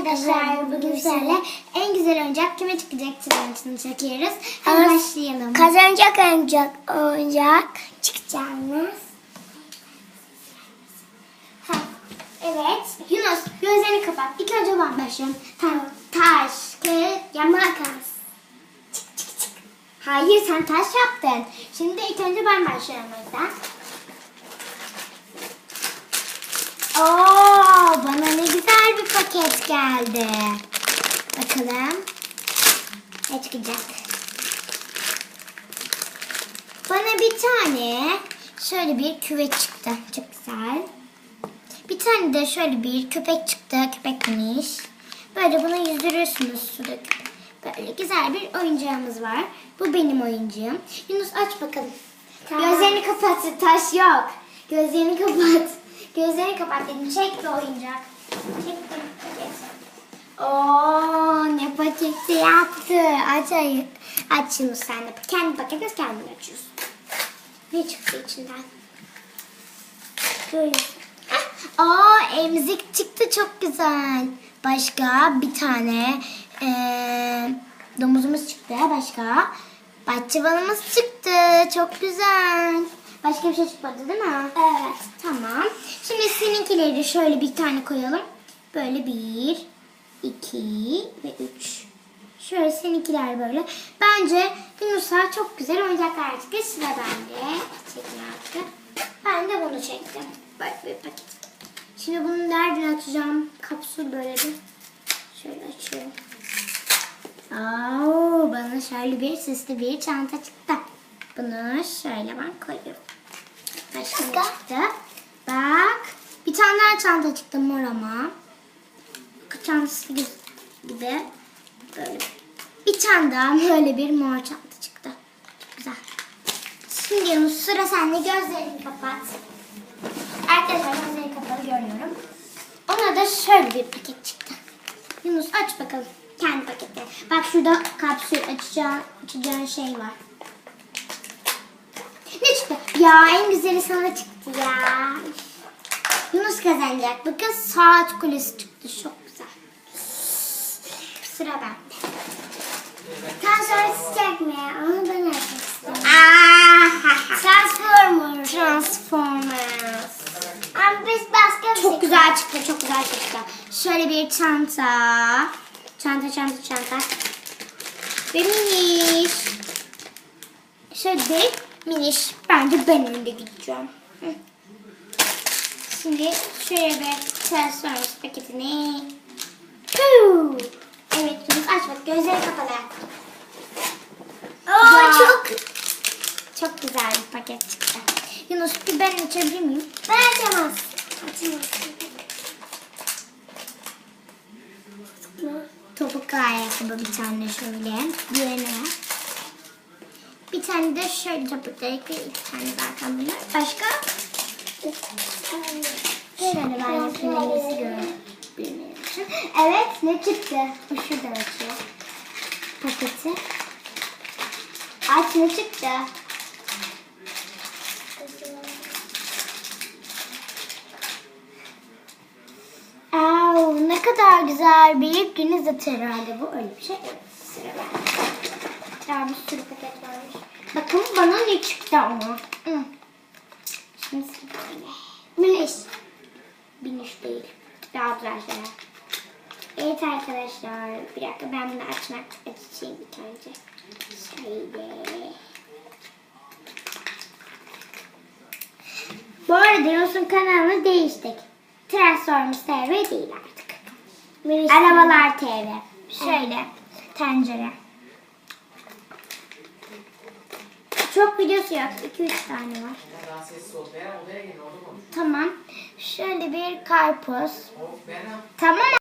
arkadaşlar bugün sizlerle en güzel oyuncak kime çıkacak challenge'ını çekiyoruz. Hadi başlayalım. Kazanacak oyuncak, oyuncak çıkacağımız. Ha, Evet. Yunus gözlerini kapat. İlk önce ben başlıyorum. Tamam. Taş, kağıt, ya makas. Çık çık çık. Hayır sen taş yaptın. Şimdi ilk önce ben başlıyorum o yüzden. Oo, bana ne güzel bir paket geldi. Bakalım. Ne çıkacak? Bana bir tane şöyle bir küvet çıktı. Çok güzel. Bir tane de şöyle bir köpek çıktı. Köpekmiş. Böyle bunu yüzdürüyorsunuz suda. Böyle güzel bir oyuncağımız var. Bu benim oyuncağım. Yunus aç bakalım. Tamam. Gözlerini kapat. Taş yok. Gözlerini kapat. Gözlerini kapat dedim. Çek bir oyuncak. Çektim. paket. Oo ne paketi yaptı. Aç ayıp. Aç Yunus sen de. Kendi paketini kendin açıyorsun. Ne çıktı içinden? Böyle. Aa emzik çıktı çok güzel. Başka bir tane eee, domuzumuz çıktı. Başka bahçıvanımız çıktı. Çok güzel. Başka bir şey çıkmadı değil mi? Evet. Tamam. Şimdi seninkileri şöyle bir tane koyalım. Böyle bir, iki ve üç. Şöyle seninkiler böyle. Bence Yunus'a çok güzel oyuncaklar çıktı. Sıra bende. Çekin artık. Ben de bunu çektim. Böyle bir paket. Şimdi bunu nereden açacağım? Kapsül böyle bir. Şöyle açıyorum. Oo, bana şöyle bir süslü bir çanta çıktı. Bunu şöyle ben koyuyorum. Başka ne çıktı? Bak. Bir tane daha çanta çıktı mor ama. Çantası gibi. Böyle. Bir tane daha böyle bir mor çanta çıktı. Güzel. Şimdi Yunus sıra sende gözlerini kapat. Arkadaşlar gözlerini kapalı görüyorum. Ona da şöyle bir paket çıktı. Yunus aç bakalım kendi paketini. Bak şurada kapsül açacağın, açacağın şey var. Ne çıktı? Ya en güzeli sana çıktı ya. Yunus kazanacak. Bakın saat kulesi çıktı. Çok. Sıra bende. Transformers çekme. Onu ben istiyorum. Transformers. Transformers. Ama biz başka bir Çok şey- güzel çıktı, çok güzel çıktı. Şöyle bir çanta. Çanta, çanta, çanta. Ve miniş. Şöyle bir miniş. Bence ben önde gideceğim. Hı. Şimdi şöyle bir Transformers paketini. Huu. Aç bak. Gözleri kapalı. Ya. çok. Çok güzel bir paket çıktı. Yunus bir ben açabilir miyim? Ben açamaz. Açamaz. Topuklu ayakkabı bir tane şöyle. Diğerine ver. Bir tane de şöyle topuklu ayakkabı. iki tane zaten bunlar. Başka? Şöyle ben yapayım en iyisi için. Evet ne çıktı? Şuradan açıyor. Paketi. Aç ne çıktı? Aa, ne kadar güzel bir atı herhalde bu öyle bir şey. Sıra bir sürü paket varmış. Bakın bana ne çıktı ama. Hı. Şimdi sıra bende. Biniş. Biniş değil. Güzel şeyler. Evet arkadaşlar. Bir dakika ben bunu açmak açayım bir önce. Şöyle. Bu arada Yunus'un kanalını değiştik. Transformers TV değil artık. Arabalar TV. Şöyle. Tencere. Çok videosu yok. 2-3 tane var. Tamam. Şöyle bir karpuz. Tamam